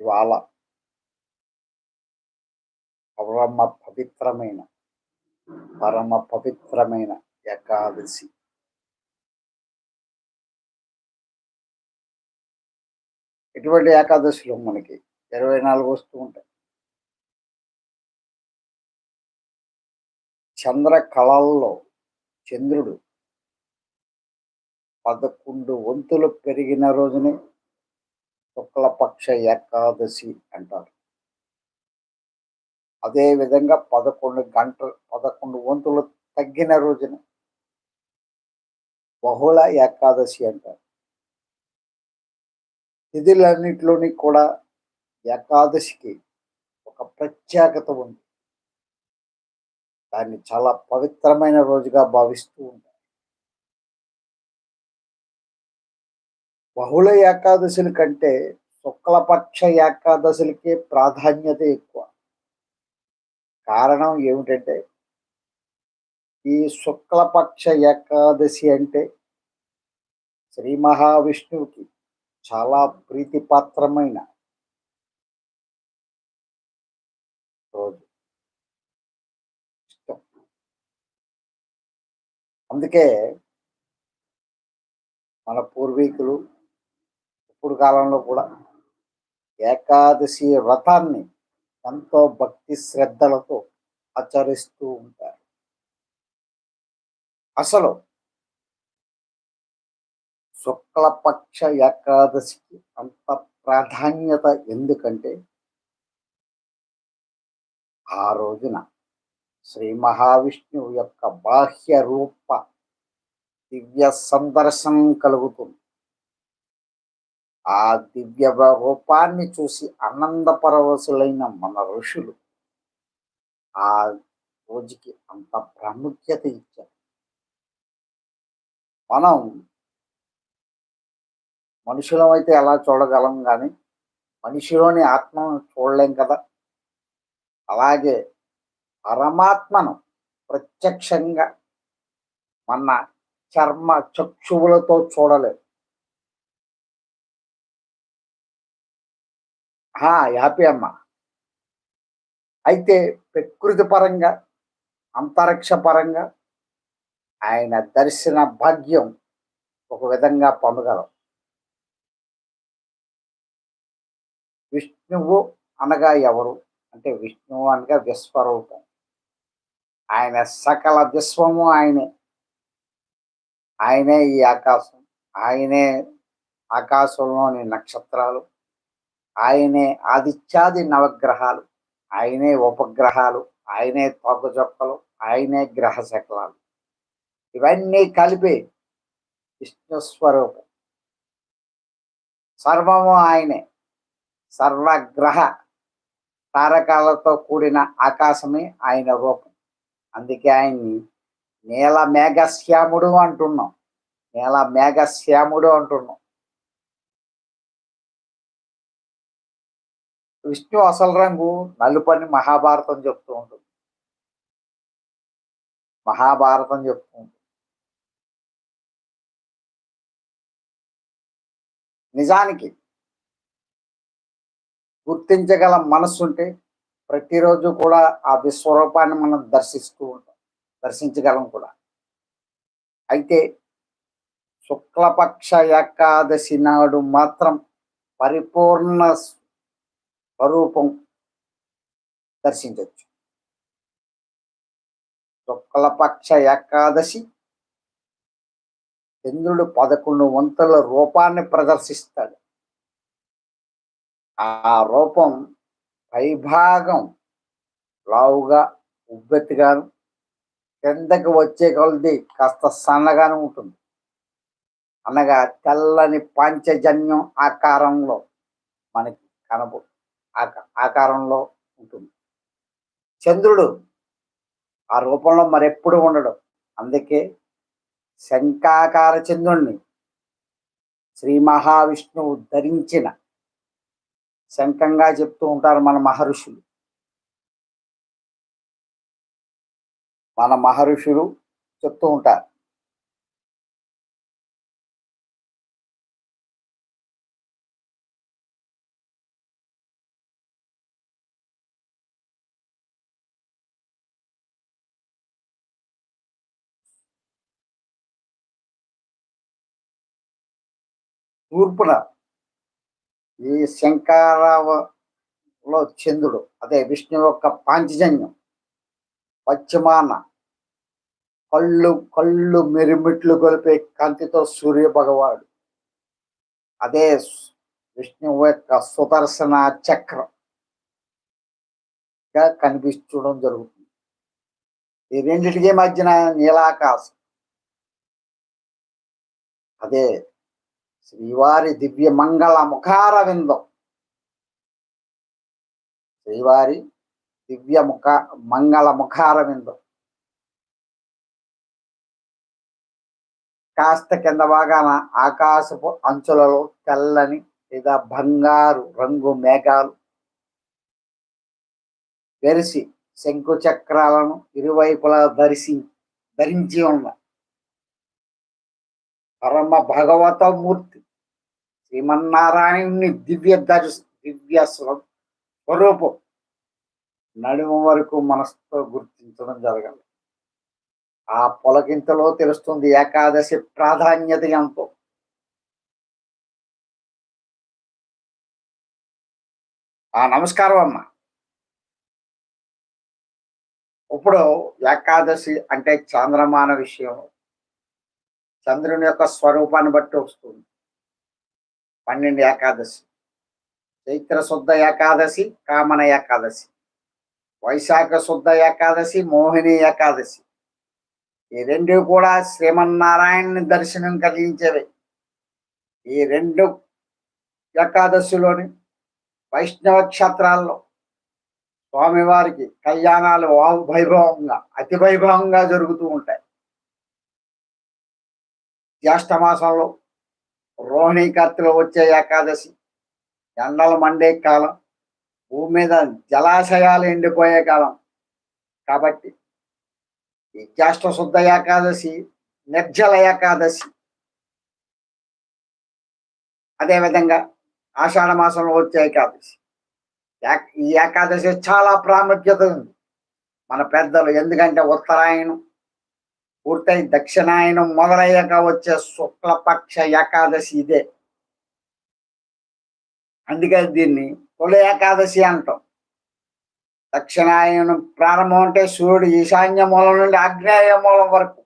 ఇవాళ పరమ పవిత్రమైన పరమ పవిత్రమైన ఏకాదశి. ఇటువంటి ఏకాదశిలో మనకి ఇరవై నాలుగు వస్తూ ఉంటాయి. చంద్ర కళల్లో చంద్రుడు పదకొండు వంతులు పెరిగిన రోజునే శుక్లపక్ష ఏకాదశి అంటారు. అదే విధంగా పదకొండు గంటలు పదకొండు వంతులు తగ్గిన రోజున బహుళ ఏకాదశి అంటారు. తిథులన్నింటిలోని కూడా ఏకాదశికి ఒక ప్రత్యేకత ఉంది. దాన్ని చాలా పవిత్రమైన రోజుగా భావిస్తూ ఉంటారు. బహుళ ఏకాదశుల కంటే శుక్లపక్ష ఏకాదశులకే ప్రాధాన్యత ఎక్కువ. కారణం ఏమిటంటే ఈ శుక్లపక్ష ఏకాదశి అంటే శ్రీ మహావిష్ణువుకి చాలా ప్రీతిపాత్రమైన రోజు. ఇష్టం. అందుకే మన పూర్వీకులు ఇప్పుడు కాలంలో కూడా ఏకాదశి వ్రతాన్ని ఎంతో భక్తి శ్రద్ధలతో ఆచరిస్తూ ఉంటారు. అసలు శుక్లపక్ష ఏకాదశికి అంత ప్రాధాన్యత ఎందుకంటే ఆ రోజున శ్రీ మహావిష్ణువు యొక్క బాహ్య రూప దివ్య సందర్శనం కలుగుతుంది. ఆ దివ్య రూపాన్ని చూసి ఆనందపరవశులైన మన ఋషులు ఆ రోజుకి అంత ప్రాముఖ్యత ఇచ్చారు. మనం మనుషులం అయితే ఎలా చూడగలం కానీ మనిషిలోని ఆత్మను చూడలేం కదా. అలాగే పరమాత్మను ప్రత్యక్షంగా మన చర్మ చక్షువులతో చూడలేదు హ్యాపీ అమ్మ. అయితే ప్రకృతి పరంగా అంతరిక్ష పరంగా ఆయన దర్శన భాగ్యం ఒక విధంగా పొందగలం. విష్ణువు అనగా ఎవరు? అంటే విష్ణువు అనగా విశ్వరూపం. ఆయన సకల విశ్వము ఆయనే. ఆయనే ఈ ఆకాశం. ఆయనే ఆకాశంలోని నక్షత్రాలు. ఆయనే ఆదిత్యాది నవగ్రహాలు. ఆయనే ఉపగ్రహాలు. ఆయనే తోకజొక్కలు ఆయనే గ్రహ శకలాలు. ఇవన్నీ కలిపి విష్ణు స్వరూపం. సర్వము ఆయనే. సర్వగ్రహ తారకాలతో కూడిన ఆకాశమే ఆయన రూపం. అందుకే ఆయన్ని నేల మేఘశ్యాముడు అంటున్నాం. నేల మేఘశ్యాముడు అంటున్నాం. విష్ణు అసలు రంగు నలుపని మహాభారతం చెప్తూ ఉంటుంది. మహాభారతం చెప్తూ ఉంటుంది. నిజానికి గుర్తించగల మనస్సు ఉంటే ప్రతిరోజు కూడా ఆ విశ్వరూపాన్ని మనం దర్శిస్తూ ఉంటాం దర్శించగలం కూడా. అయితే శుక్లపక్ష ఏకాదశి నాడు మాత్రం పరిపూర్ణ స్వరూపం దర్శించవచ్చు శుక్లపక్ష ఏకాదశి. చంద్రుడు పదకొండు వంతుల రూపాన్ని ప్రదర్శిస్తాడు. ఆ రూపం పైభాగం లావుగా ఉబ్బెత్తిగాను కిందకి వచ్చే కొలది కాస్త సన్నగాను ఉంటుంది. అనగా తెల్లని పాంచజన్యం ఆకారంలో మనకి కనబడుతుంది ఆకారంలో ఉంటుంది. చంద్రుడు ఆ రూపంలో మరెప్పుడు ఉండడు. అందుకే శంఖాకార చంద్రుణ్ణి శ్రీ మహావిష్ణువు ధరించిన శంఖంగా చెప్తూ ఉంటారు మన మహర్షులు. మన మహర్షులు చెప్తూ ఉంటారు. తూర్పున ఈ శంకారావులో చంద్రుడు అదే విష్ణు యొక్క పాంచజన్యం పశ్చిమాన కళ్ళు కళ్ళు మెరిమిట్లు గొలిపే కాంతితో సూర్య భగవాడు అదే విష్ణువు యొక్క సుదర్శన చక్రం గా కనిపించడం జరుగుతుంది. ఈ రెండింటికి మధ్యన నీలాకాశం. అదే శ్రీవారి దివ్య మంగళ ముఖార విందం శ్రీవారి దివ్య ముఖ మంగళ ముఖార విందం కాస్త కింద భాగాన ఆకాశపు అంచులలో తెల్లని లేదా బంగారు రంగు మేఘాలు వెరిసి శంకు చక్రాలను ఇరువైపులా ధరిసి ధరించి ఉన్నాయి. పరమ భగవత మూర్తి శ్రీమన్నారాయణుని దివ్య దర్శ దివ్య స్వరూపం నడుమ వరకు మనసుతో గుర్తించడం జరగాలి ఆ పొలకింతలో తెలుస్తుంది ఏకాదశి ప్రాధాన్యత ఎంతో. ఆ నమస్కారం అమ్మ. ఇప్పుడు ఏకాదశి అంటే చంద్రమాన విషయం చంద్రుని యొక్క స్వరూపాన్ని బట్టి వస్తుంది. పన్నెండు ఏకాదశి. చైత్ర శుద్ధ ఏకాదశి కామన ఏకాదశి. వైశాఖ శుద్ధ ఏకాదశి మోహిని ఏకాదశి. ఈ రెండు కూడా శ్రీమన్నారాయణని దర్శనం కలిగించేవి. ఈ రెండు ఏకాదశిలోని వైష్ణవ క్షేత్రాల్లో స్వామివారికి కళ్యాణాలు వైభవంగా అతి వైభవంగా జరుగుతూ ఉంటాయి. జ్యేష్ఠ మాసంలో రోహిణీ కార్తెలో వచ్చే ఏకాదశి. ఎండలు మండే కాలం. భూమి మీద జలాశయాలు ఎండిపోయే కాలం. కాబట్టి ఈ జ్యేష్ఠ శుద్ధ ఏకాదశి నిర్జల ఏకాదశి. అదేవిధంగా ఆషాఢ మాసంలో వచ్చే ఏకాదశి. ఈ ఏకాదశి చాలా ప్రాముఖ్యత ఉంది. మన పెద్దలు ఎందుకంటే ఉత్తరాయణం పూర్తయి దక్షిణాయనం మొదలయ్యాక వచ్చే శుక్లపక్ష ఏకాదశి ఇదే. అందుకే దీన్ని తొలి ఏకాదశి అంటాం. దక్షిణాయనం ప్రారంభం అంటే సూర్యుడు ఈశాన్య మూలం నుండి ఆగ్నేయ మూలం వరకు.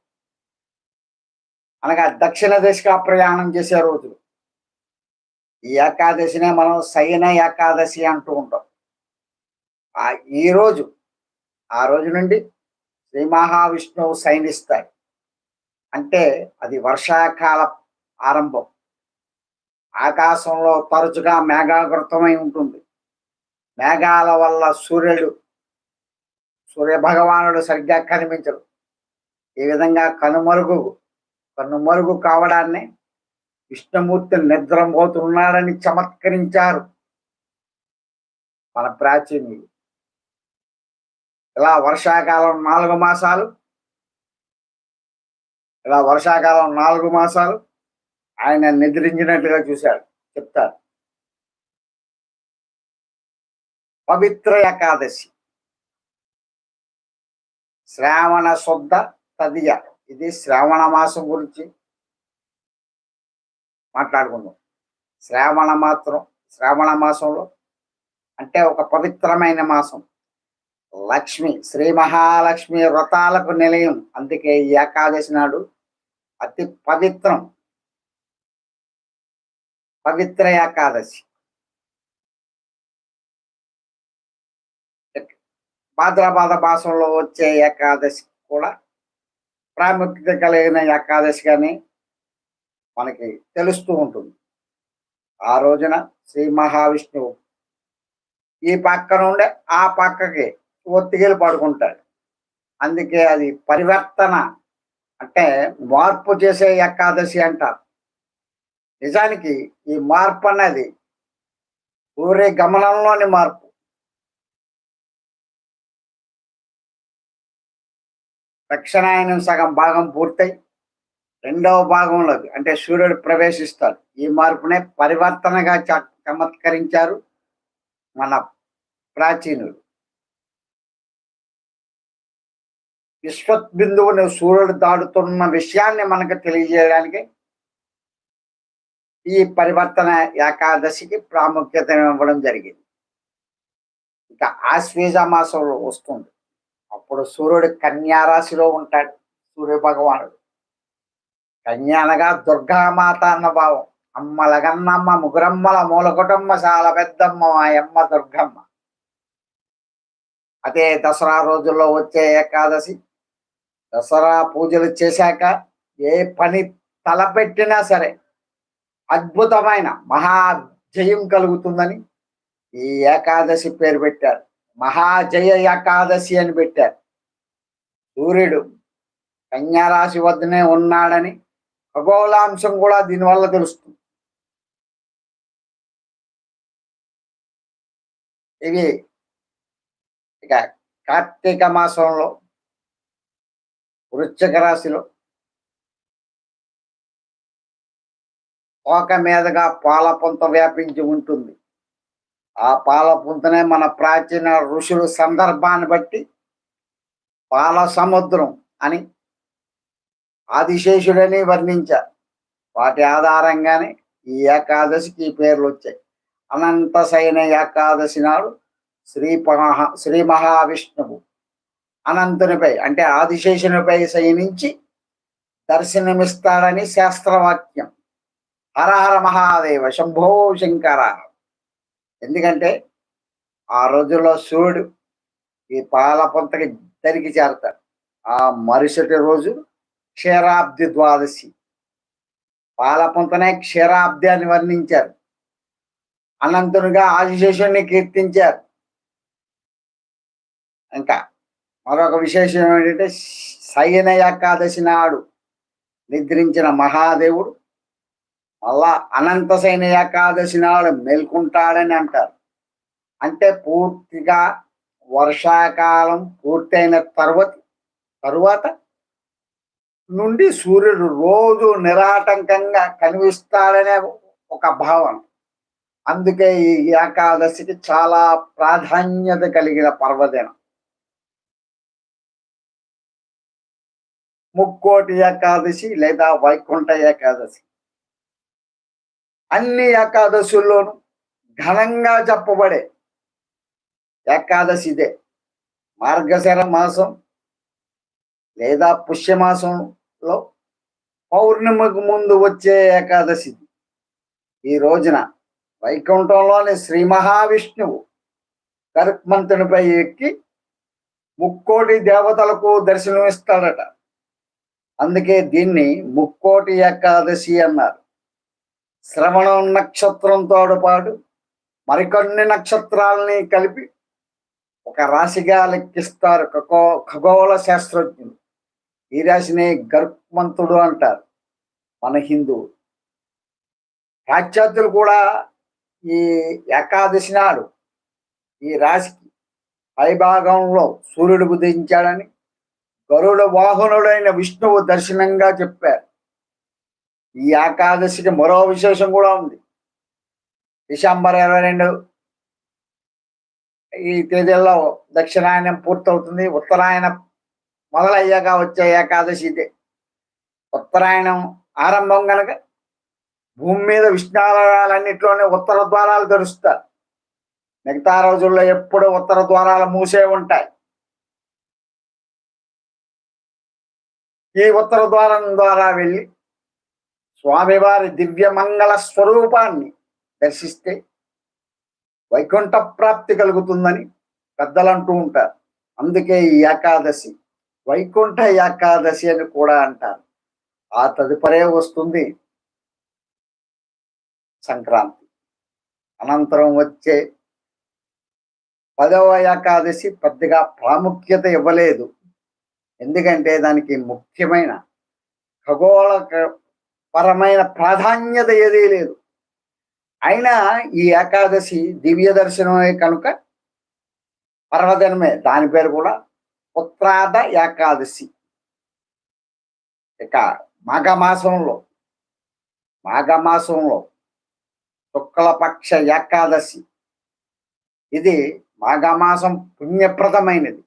అనగా దక్షిణ దిశగా ప్రయాణం చేసే రోజులు ఈ ఏకాదశినే మనం శయన ఏకాదశి అంటూ ఉంటాం. ఈరోజు ఈ రోజు ఆ రోజు నుండి శ్రీ మహావిష్ణువు శయనిస్తాయి అంటే అది వర్షాకాల ఆరంభం. ఆకాశంలో తరచుగా మేఘాకృతమై ఉంటుంది. మేఘాల వల్ల సూర్యుడు సూర్య భగవానుడు సరిగ్గా కనిపించడు ఈ విధంగా కనుమరుగు కనుమరుగు కావడాన్ని విష్ణుమూర్తి నిద్రపోతున్నాడని చమత్కరించారు. మన ప్రాచీనులు. ఇలా వర్షాకాలం నాలుగు మాసాలు ఇలా వర్షాకాలం నాలుగు మాసాలు ఆయన నిద్రించినట్లుగా చూశాడు చెప్తారు. పవిత్ర ఏకాదశి. శ్రావణ శుద్ధ తదియ. ఇది శ్రావణ మాసం గురించి మాట్లాడుకుందాం. శ్రావణ మాత్రం శ్రావణ మాసంలో అంటే ఒక పవిత్రమైన మాసం. లక్ష్మి శ్రీ మహాలక్ష్మి వ్రతాలకు నిలయం. అందుకే ఈ ఏకాదశి నాడు అతి పవిత్రం పవిత్ర ఏకాదశి. భాద్రపాద మాసంలో వచ్చే ఏకాదశి కూడా ప్రాముఖ్యత కలిగిన ఏకాదశిగానే మనకి తెలుస్తూ ఉంటుంది. ఆ రోజున శ్రీ మహావిష్ణువు ఈ పక్క నుండి ఆ పక్కకి ఒత్తిగేలు పడుకుంటాడు. అందుకే అది పరివర్తన అంటే మార్పు చేసే ఏకాదశి అంటారు. నిజానికి ఈ మార్పు అనేది సూర్య గమనంలోని మార్పు. దక్షిణాయనం సగం భాగం పూర్తయి రెండవ భాగంలోకి అంటే సూర్యుడు ప్రవేశిస్తాడు. ఈ మార్పునే పరివర్తనగా చ- చమత్కరించారు మన ప్రాచీనులు. విశ్వత్ బిందువుని సూర్యుడు దాడుతున్న విషయాన్ని మనకు తెలియజేయడానికి ఈ పరివర్తన ఏకాదశికి ప్రాముఖ్యత ఇవ్వడం జరిగింది. ఇంకా ఆశ్వేజ మాసంలో వస్తుంది. అప్పుడు సూర్యుడు కన్యారాశిలో ఉంటాడు సూర్య భగవానుడు. కన్యానగా దుర్గామాత అన్న భావం. అమ్మ లగన్నమ్మ ముగురమ్మల మూల కుటుంబ చాలా పెద్దమ్మ మా అమ్మ దుర్గమ్మ. అదే దసరా రోజుల్లో వచ్చే ఏకాదశి. దసరా పూజలు చేశాక ఏ పని తలపెట్టినా సరే అద్భుతమైన మహా జయం కలుగుతుందని ఈ ఏకాదశి పేరు పెట్టారు. మహాజయ ఏకాదశి అని పెట్టారు. సూర్యుడు కన్యారాశి వద్దనే ఉన్నాడని ఖగోళాంశం కూడా దీనివల్ల తెలుస్తుంది. ఇవి ఇక కార్తీక మాసంలో వృశ్చిక రాశిలో తోక మీదుగా పాల పొంత వ్యాపించి ఉంటుంది. ఆ పాల పొంతనే మన ప్రాచీన ఋషులు సందర్భాన్ని బట్టి పాల సముద్రం అని ఆదిశేషుడని వర్ణించారు. వాటి ఆధారంగానే ఈ ఏకాదశికి ఈ పేర్లు వచ్చాయి. అనంత శయన ఏకాదశి నాడు శ్రీ మహా శ్రీ మహావిష్ణువు అనంతునిపై అంటే ఆదిశేషునిపై శయనించి దర్శనమిస్తాడని శాస్త్రవాక్యం. హరహర మహాదేవ శంభో శంకర. ఎందుకంటే ఆ రోజుల్లో సూర్యుడు ఈ పాలపంతకి దరికి చేరతాడు. ఆ మరుసటి రోజు క్షీరాబ్ది ద్వాదశి. పాలపంతనే క్షీరాబ్ది అని వర్ణించారు. అనంతునిగా ఆదిశేషుణ్ణి కీర్తించారు. ఇంకా మరొక విశేషం ఏంటంటే శయన ఏకాదశి నాడు నిద్రించిన మహాదేవుడు మళ్ళా అనంత శయన ఏకాదశి నాడు మేల్కొంటాడని అంటారు. అంటే పూర్తిగా వర్షాకాలం పూర్తయిన తర్వాత తరువాత నుండి సూర్యుడు రోజు నిరాటంకంగా కనిపిస్తాడనే ఒక భావన. అందుకే ఈ ఏకాదశికి చాలా ప్రాధాన్యత కలిగిన పర్వదినం. ముక్కోటి ఏకాదశి లేదా వైకుంఠ ఏకాదశి. అన్ని ఏకాదశుల్లోనూ ఘనంగా చెప్పబడే ఏకాదశి ఇదే. మార్గశర మాసం లేదా పుష్యమాసంలో పౌర్ణమికి ముందు వచ్చే ఏకాదశి ఈ రోజున వైకుంఠంలోని శ్రీ మహావిష్ణువు కరుక్మంతునిపై ఎక్కి ముక్కోటి దేవతలకు దర్శనం ఇస్తాడట అందుకే దీన్ని ముక్కోటి ఏకాదశి అన్నారు. శ్రవణం నక్షత్రంతో పాటు మరికొన్ని నక్షత్రాలని కలిపి ఒక రాశిగా లెక్కిస్తారు ఖగో ఖగోళ శాస్త్రజ్ఞులు. ఈ రాశిని గర్భమంతుడు అంటారు మన హిందువు. పాశ్చాత్యులు కూడా ఈ ఏకాదశి నాడు ఈ రాశికి పైభాగంలో సూర్యుడు ఉదయించాడని గరుడ వాహనుడైన విష్ణువు దర్శనంగా చెప్పారు. ఈ ఏకాదశికి మరో విశేషం కూడా ఉంది. డిసెంబర్ ఇరవై రెండు ఈ తేదీల్లో దక్షిణాయనం పూర్తవుతుంది. ఉత్తరాయణం మొదలయ్యాక వచ్చే ఏకాదశి ఇదే. ఉత్తరాయణం ఆరంభం కనుక భూమి మీద విష్ణాలయాలన్నింటిలోనే ఉత్తర ద్వారాలు తెరుస్తారు. మిగతా రోజుల్లో ఎప్పుడు ఉత్తర ద్వారాలు మూసే ఉంటాయి. ఈ ఉత్తర ద్వారం ద్వారా వెళ్ళి స్వామివారి దివ్య మంగళ స్వరూపాన్ని దర్శిస్తే వైకుంఠ ప్రాప్తి కలుగుతుందని పెద్దలు అంటూ ఉంటారు. అందుకే ఈ ఏకాదశి వైకుంఠ ఏకాదశి అని కూడా అంటారు. ఆ తదుపరే వస్తుంది సంక్రాంతి. అనంతరం వచ్చే పదవ ఏకాదశి పెద్దగా ప్రాముఖ్యత ఇవ్వలేదు. ఎందుకంటే దానికి ముఖ్యమైన ఖగోళ పరమైన ప్రాధాన్యత ఏదీ లేదు. అయినా ఈ ఏకాదశి దివ్య దర్శనమే కనుక పర్వదినమే. దాని పేరు కూడా ఉత్రాద ఏకాదశి. ఇక మాఘమాసంలో మాఘమాసంలో శుక్లపక్ష ఏకాదశి. ఇది మాఘమాసం పుణ్యప్రదమైనది.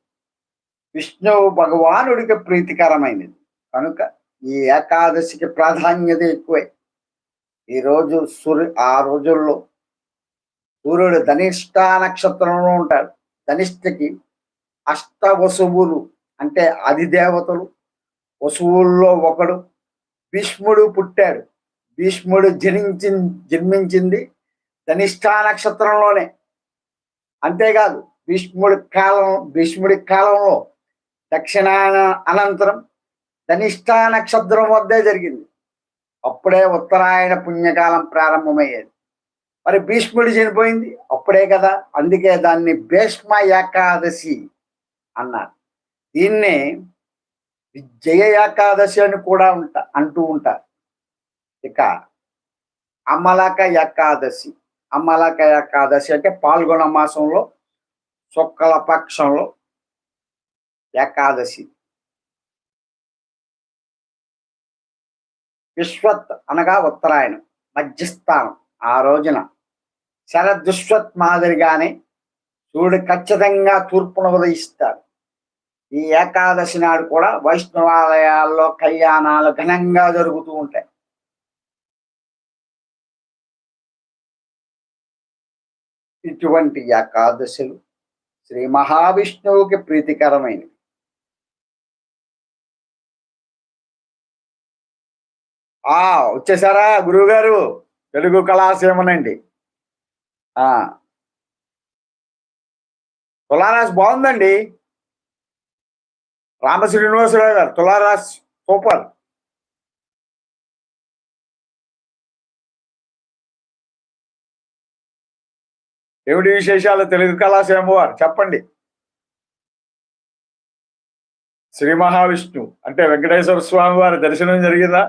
విష్ణువు భగవానుడికి ప్రీతికరమైనది. కనుక ఈ ఏకాదశికి ప్రాధాన్యత ఎక్కువే. ఈరోజు సూర్యు ఆ రోజుల్లో సూర్యుడు ధనిష్ట నక్షత్రంలో ఉంటాడు. ధనిష్ఠకి అష్ట వసువులు అంటే అధిదేవతలు వసువుల్లో ఒకడు భీష్ముడు పుట్టాడు. భీష్ముడు జనించి జన్మించింది ధనిష్ట నక్షత్రంలోనే. అంతేకాదు భీష్ముడి కాలం భీష్ముడి కాలంలో దక్షిణాన అనంతరం ధనిష్ట నక్షత్రం వద్దే జరిగింది. అప్పుడే ఉత్తరాయణ పుణ్యకాలం ప్రారంభమయ్యేది. మరి భీష్ముడు చనిపోయింది. అప్పుడే కదా అందుకే దాన్ని భీష్మ ఏకాదశి అన్నారు. దీన్నే విజయ ఏకాదశి అని కూడా ఉంటా అంటూ ఉంటారు. ఇక అమలక ఏకాదశి అమలక ఏకాదశి అంటే పాల్గొన మాసంలో శుక్ల పక్షంలో ఏకాదశి విశ్వత్ అనగా ఉత్తరాయణం మధ్యస్థానం ఆ రోజున. శరదృశ్వత్ మాదిరిగానే సూర్యుడు ఖచ్చితంగా తూర్పున ఉదయిస్తాడు. ఈ ఏకాదశి నాడు కూడా వైష్ణవాలయాల్లో కళ్యాణాలు ఘనంగా జరుగుతూ ఉంటాయి. ఇటువంటి ఏకాదశులు శ్రీ మహావిష్ణువుకి ప్రీతికరమైనవి. ఆ వచ్చేసారా గురువు గారు తెలుగు కళాసేమనండి ఆ. తులారాశి బాగుందండి. రామ శ్రీనివాసరావు గారు తులారాశి సూపర్. ఏమిటి విశేషాలు? తెలుగు కళాసేమ వారు చెప్పండి. శ్రీ మహావిష్ణు అంటే వెంకటేశ్వర స్వామి వారి దర్శనం జరిగిందా?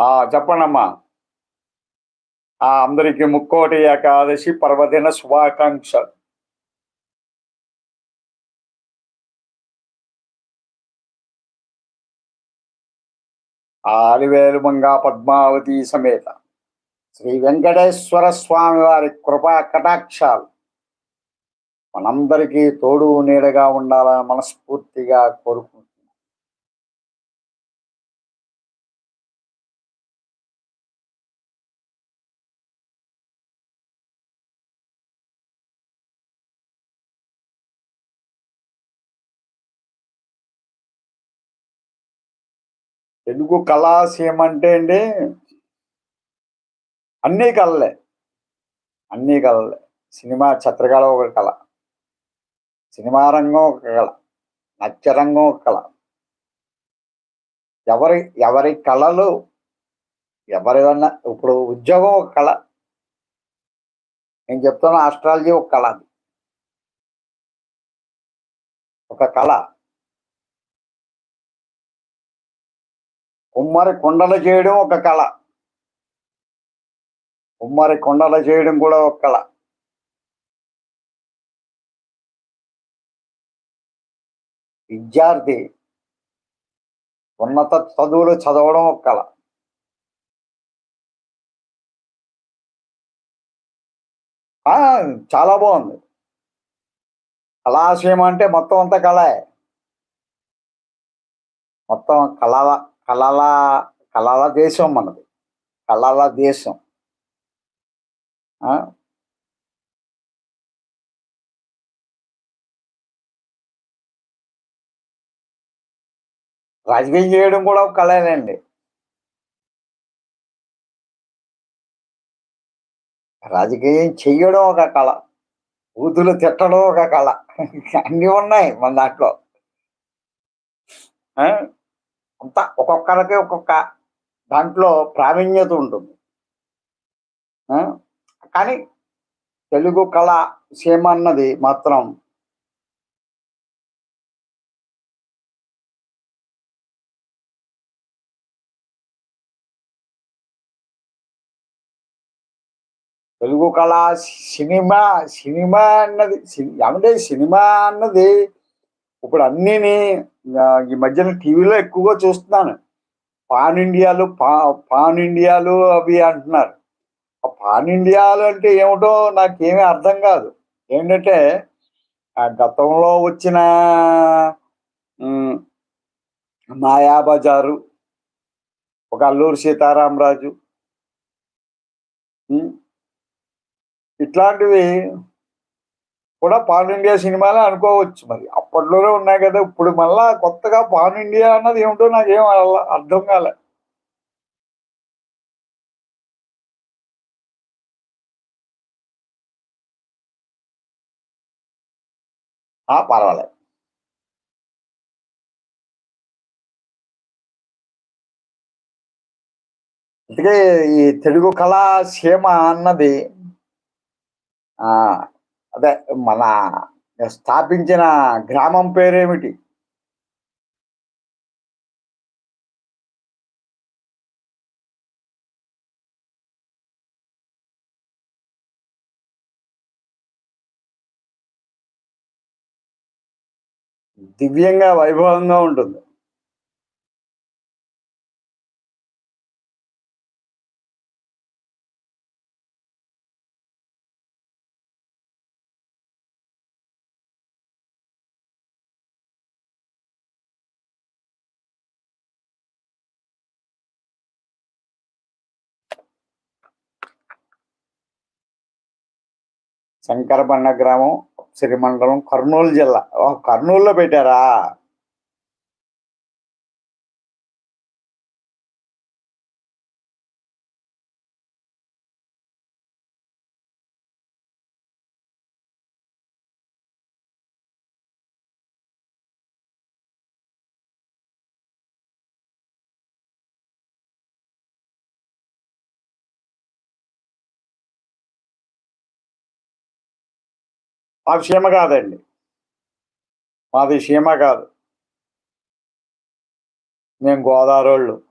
ఆ చెప్పండమ్మా. ఆ అందరికి ముక్కోటి ఏకాదశి పర్వదిన శుభాకాంక్షలు. ఆలివేలు మంగా పద్మావతి సమేత. శ్రీ వెంకటేశ్వర స్వామి వారి కృపా కటాక్షాలు. మనందరికీ తోడు నీడగా ఉండాలని మనస్ఫూర్తిగా కోరుకు తెలుగు కళాశయం అంటే అండి? అన్ని కళలే. అన్ని కళలే. సినిమా చిత్రకళ ఒక కళ. సినిమా రంగం ఒక కళ. నృత్యరంగం ఒక కళ. ఎవరి ఎవరి కళలు ఎవరిదన్నా ఇప్పుడు ఉద్యోగం ఒక కళ. నేను చెప్తాను ఆస్ట్రాలజీ ఒక కళ అది. ఒక కళ. కుమ్మరి కొండలు చేయడం ఒక కళ. కుమ్మరి కొండలు చేయడం కూడా ఒక కళ. విద్యార్థి ఉన్నత చదువులు చదవడం ఒక కళ. చాలా బాగుంది. కళాశయం అంటే మొత్తం అంతా కళే. మొత్తం కళల కళల కళల దేశం మనది. కళల దేశం. ఆ? రాజకీయం చేయడం కూడా ఒక కళనండి రాజకీయం చెయ్యడం ఒక కళ. ఊతులు తిట్టడం ఒక కళ. అన్నీ ఉన్నాయి మన దాంట్లో. ఆ? అంతా ఒక్కొక్కరికి ఒక్కొక్క దాంట్లో ప్రావీణ్యత ఉంటుంది ఆ? కానీ తెలుగు కళ సీమ అన్నది మాత్రం తెలుగు కళ సినిమా సినిమా అన్నది సి- ఏమంటే సినిమా అన్నది ఇప్పుడు అన్నీ ఈ మధ్యన టీవీలో ఎక్కువగా చూస్తున్నాను. పాన్ ఇండియాలు పా పాన్ ఇండియాలు అవి అంటున్నారు. ఆ పాన్ ఇండియాలు అంటే ఏమిటో నాకేమీ అర్థం కాదు. ఏంటంటే ఆ గతంలో వచ్చిన మాయాబజారు ఒక అల్లూరు సీతారామరాజు ఇట్లాంటివి కూడా పాన్ ఇండియా సినిమాలే అనుకోవచ్చు. మరి అప్పట్లోనే ఉన్నాయి కదా ఇప్పుడు మళ్ళా కొత్తగా పాన్ ఇండియా అన్నది ఏమిటో నాకేం అర్థం కాలే. ఆ పర్వాలేదు అందుకే ఈ తెలుగు కళా సీమ అన్నది ఆ అదే మన స్థాపించిన గ్రామం పేరేమిటి? దివ్యంగా వైభవంగా ఉంటుంది. శంకరపన్న గ్రామం సిరిమండలం కర్నూలు జిల్లా. ఓ, కర్నూలులో పెట్టారా? మాది సీమ కాదండి. మాది సీమ కాదు. మేము గోదావరోళ్ళు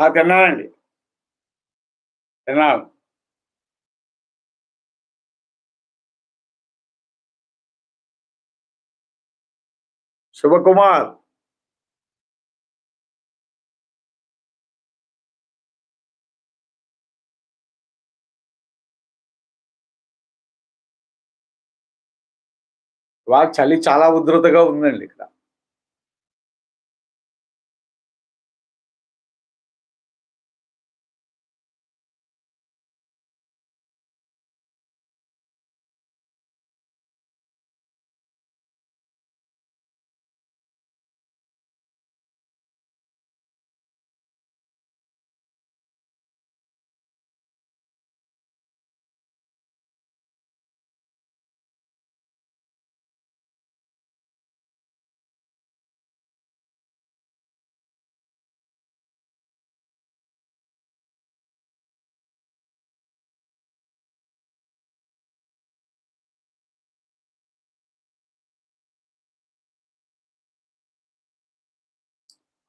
ఆ తిన్నానండి తిన్నాను శుభకుమార్ ఇవాళ చలి చాలా ఉధృతగా ఉందండి ఇక్కడ.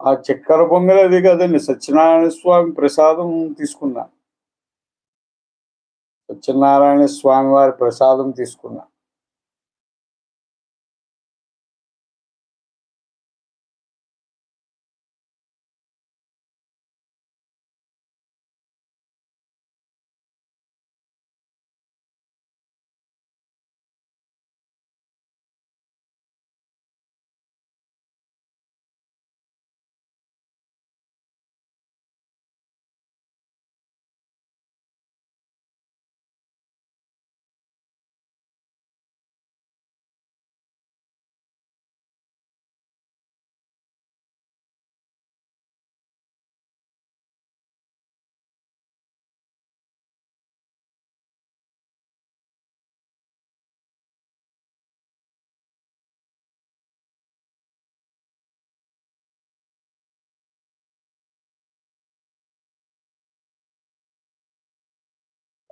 ఆ చక్కెర పొంగలి అది కదండి. సత్యనారాయణ స్వామి ప్రసాదం తీసుకున్నా. సత్యనారాయణ స్వామి వారి ప్రసాదం తీసుకున్నా.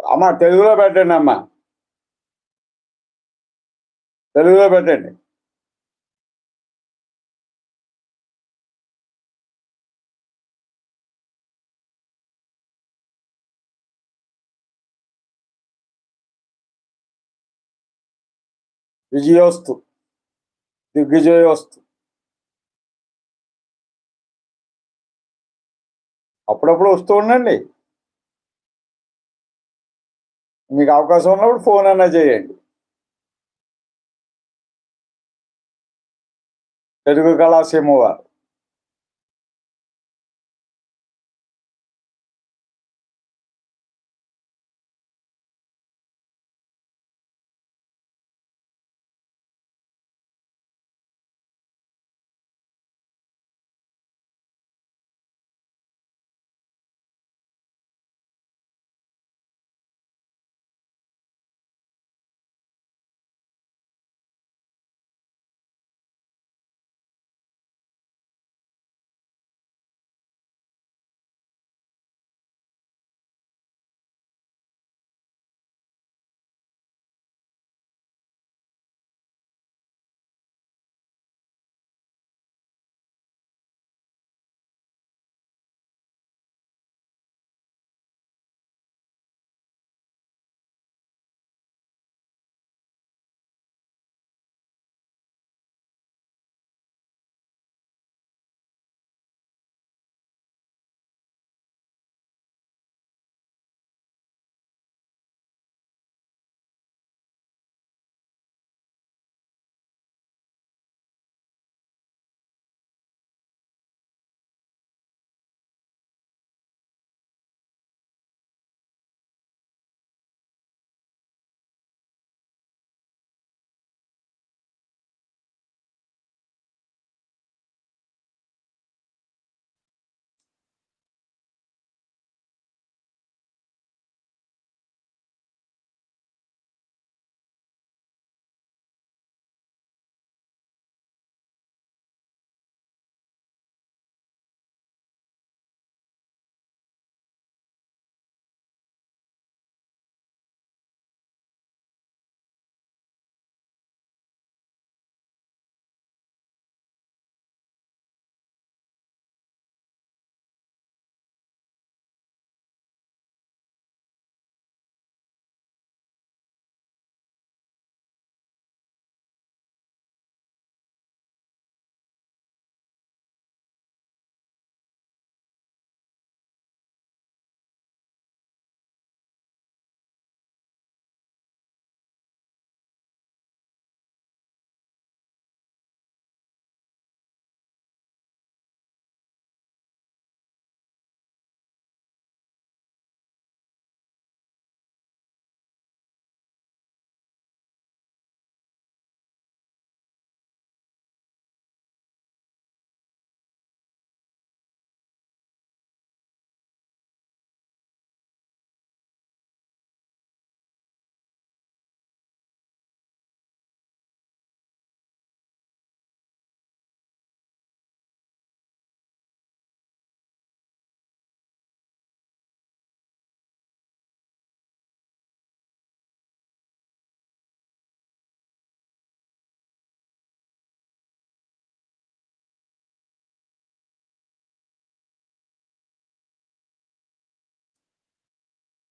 అమ్మ తెలుగులో పెట్టండి అమ్మ. తెలుగులో పెట్టండి. విజయోస్తు. దిగ్విజయోస్తు. అప్పుడప్పుడు వస్తూ ఉండండి. మీకు అవకాశం ఉన్నప్పుడు ఫోన్ అన్నా చేయండి. తెలుగు కళాసీమ వారు.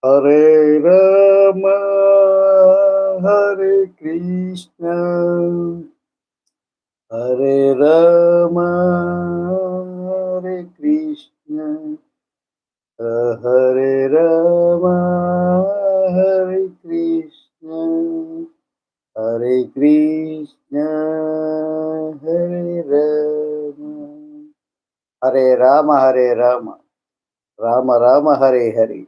हरे राम, हरे कृष्ण। हरे राम, हरे कृष्ण। हरे राम, हरे कृष्ण। हरे कृष्ण, हरे राम। हरे राम हरे राम। राम राम, हरे हरे।